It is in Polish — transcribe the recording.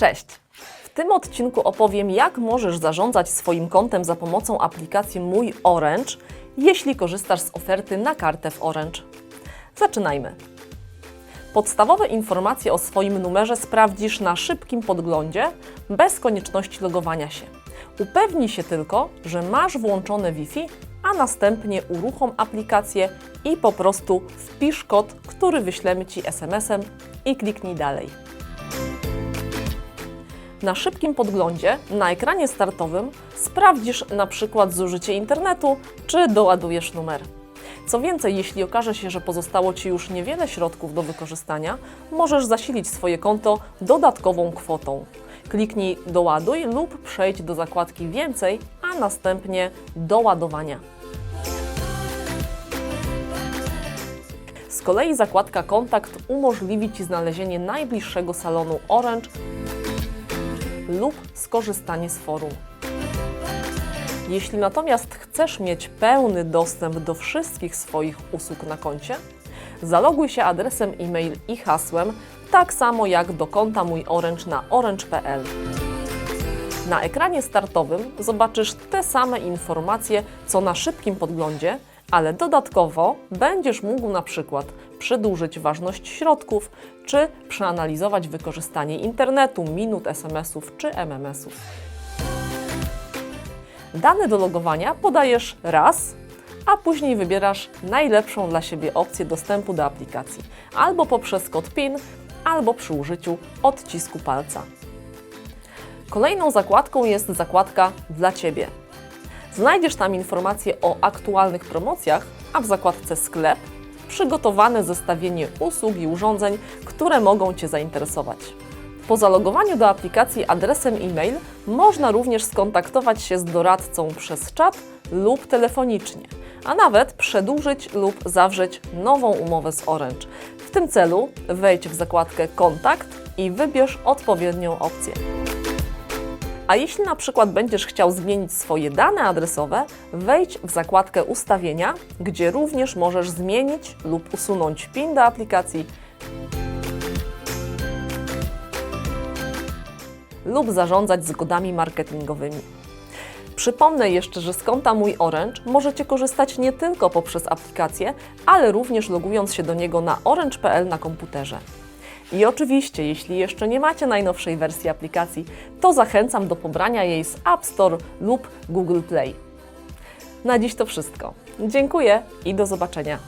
Cześć! W tym odcinku opowiem, jak możesz zarządzać swoim kontem za pomocą aplikacji Mój Orange, jeśli korzystasz z oferty na kartę w Orange. Zaczynajmy. Podstawowe informacje o swoim numerze sprawdzisz na szybkim podglądzie, bez konieczności logowania się. Upewnij się tylko, że masz włączone Wi-Fi, a następnie uruchom aplikację i po prostu wpisz kod, który wyślemy Ci SMS-em i kliknij dalej. Na szybkim podglądzie na ekranie startowym sprawdzisz na przykład zużycie internetu, czy doładujesz numer. Co więcej, jeśli okaże się, że pozostało Ci już niewiele środków do wykorzystania, możesz zasilić swoje konto dodatkową kwotą. Kliknij Doładuj lub przejdź do zakładki Więcej, a następnie do ładowania. Z kolei zakładka Kontakt umożliwi Ci znalezienie najbliższego salonu Orange lub skorzystanie z forum. Jeśli natomiast chcesz mieć pełny dostęp do wszystkich swoich usług na koncie, zaloguj się adresem e-mail i hasłem, tak samo jak do konta Mój Orange na orange.pl. Na ekranie startowym zobaczysz te same informacje co na szybkim podglądzie, ale dodatkowo będziesz mógł na przykład przedłużyć ważność środków, czy przeanalizować wykorzystanie internetu, minut, SMS-ów czy MMS-ów. Dane do logowania podajesz raz, a później wybierasz najlepszą dla siebie opcję dostępu do aplikacji, albo poprzez kod PIN, albo przy użyciu odcisku palca. Kolejną zakładką jest zakładka dla Ciebie. Znajdziesz tam informacje o aktualnych promocjach, a w zakładce Sklep przygotowane zestawienie usług i urządzeń, które mogą Cię zainteresować. Po zalogowaniu do aplikacji adresem e-mail można również skontaktować się z doradcą przez czat lub telefonicznie, a nawet przedłużyć lub zawrzeć nową umowę z Orange. W tym celu wejdź w zakładkę Kontakt i wybierz odpowiednią opcję. A jeśli na przykład będziesz chciał zmienić swoje dane adresowe, wejdź w zakładkę Ustawienia, gdzie również możesz zmienić lub usunąć PIN do aplikacji lub zarządzać zgodami marketingowymi. Przypomnę jeszcze, że z konta Mój Orange możecie korzystać nie tylko poprzez aplikację, ale również logując się do niego na orange.pl na komputerze. I oczywiście, jeśli jeszcze nie macie najnowszej wersji aplikacji, to zachęcam do pobrania jej z App Store lub Google Play. Na dziś to wszystko. Dziękuję i do zobaczenia.